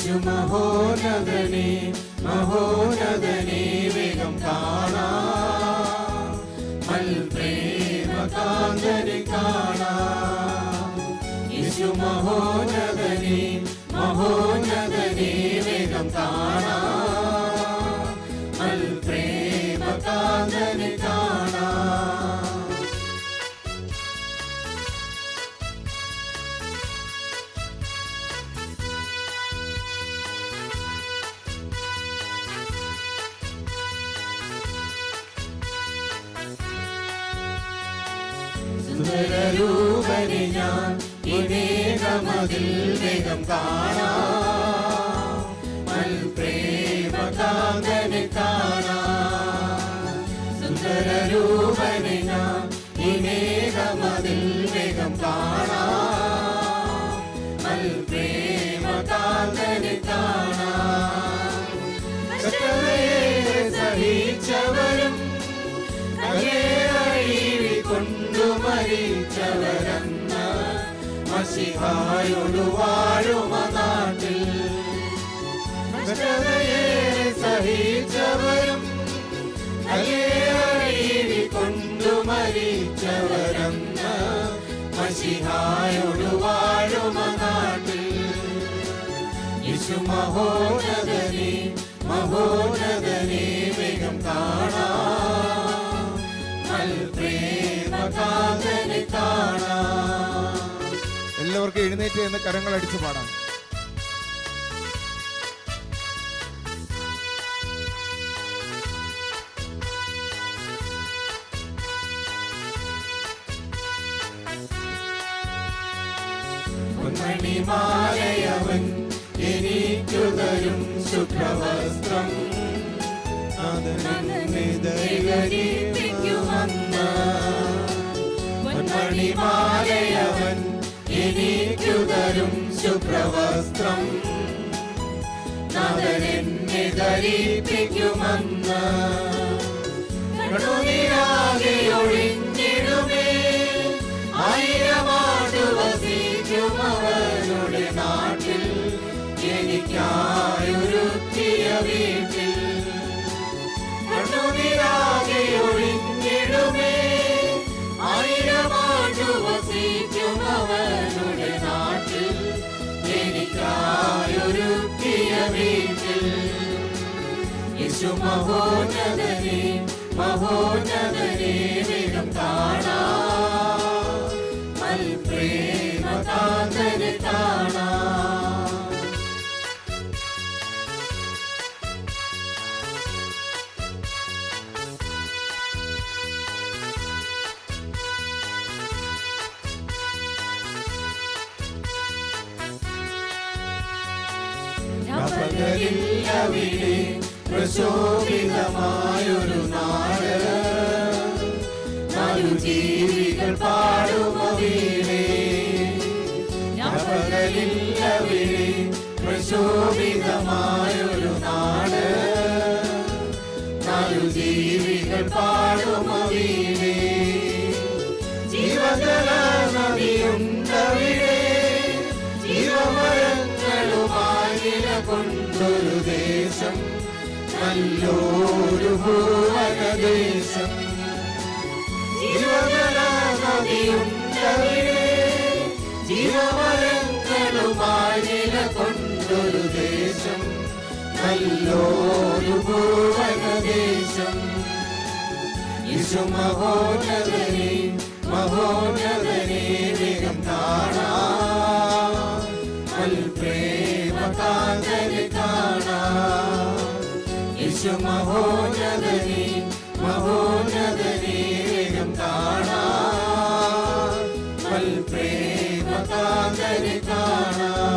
യേശു മഹോനദനെ മഹോനദനെ വേഗം കാണാം. മൽപ്രേമകാന്തനെ കാണാ. യേശു മഹോനദനെ മഹോനദനെ വേഗം കാണാം. സുന്ദരരൂപനെ ഞാൻ ഇനേകമതിൽ വേഗം കാണാം. പ്രേമകാന്തനെ കാണാം. സുന്ദരരൂപനെ ഞാൻ ഇനേകമതിൽ വേഗം കാണാം. പ്രേമകാന്തനെ കാണാം. സഹിച്ചവരും കൊണ്ടു മരിച്ചവരെന്ന മഷിഹായോടു വാഴുമ നാട്ടിൽ. കഷ്ടതയെ സഹിച്ചവരും കല്ലേറീവി കൊണ്ടു മരിച്ചവരെന്ന മഷിഹായോടു വാഴുമ നാട്ടിൽ. യേശു മഹോന്നതനെ മഹോന്നതനെ വേഗം കാണാം എഴുന്നേറ്റ് എന്ന് കരങ്ങൾ അടിച്ചു പാടാം. പൊന്മണിമാലയവൻ എനിക്കു തരും ശുഭ്രവസ്ത്രം ധരിപ്പിക്കുമെന്ന് ഇനി ശുഭ്രവസ്ത്രം നഗരെന്നെ ധരിപ്പിക്കുമെന്ന്. കണ്ണുനീരാകെ ഒഴിഞ്ഞിടുമേ ആയിരമാട് വസിക്കും നാട്ടിൽ എനിക്കായൊരുക്കിയ വീട്ടിൽ യേശു മഹോന്നതനെ മഹോന്നതനെ വേഗം കാണാം. മൽപ്രേമകാന്തനെ കാണാം. പകലില്ലവിടെ പ്രശോഭിതമായൊരു നാട്. നാലു ജീവികൾ പാടുമ വീടേ പകലില്ലവിടെ പ്രശോഭിതമായൊരു നാട്. നാലു ജീവികൾ പാടുമ വീടേ ജീവജല നദിയുണ്ടവിടെ ജീവമരങ്ങളുമായി കൊണ്ടൊരു ദേശം. നല്ലൊരു ഭൂവനദേശം. ദേശം. വേഗം കാണാം. യേശു മഹോന്നതനെ മഹോന്നതനേകം കാണാ. വൽ കാണാ.